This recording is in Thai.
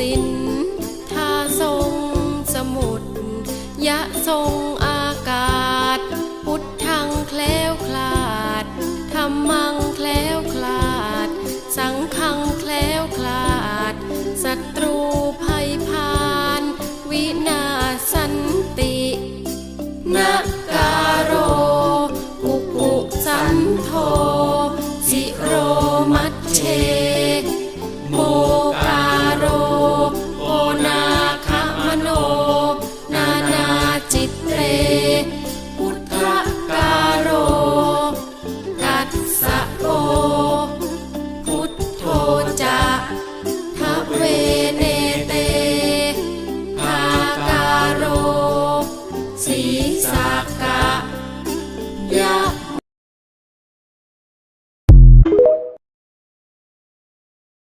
สินทาทรงสมุดยะทรงอากาศ พุทธังแคล้วคลาดธรรมังแคล้วคลาด สังฆังแคล้วคลาดศัตรูภัยพานวินาสันตินะการโรกุกุสันโทสิโรมัตเช สักกะยา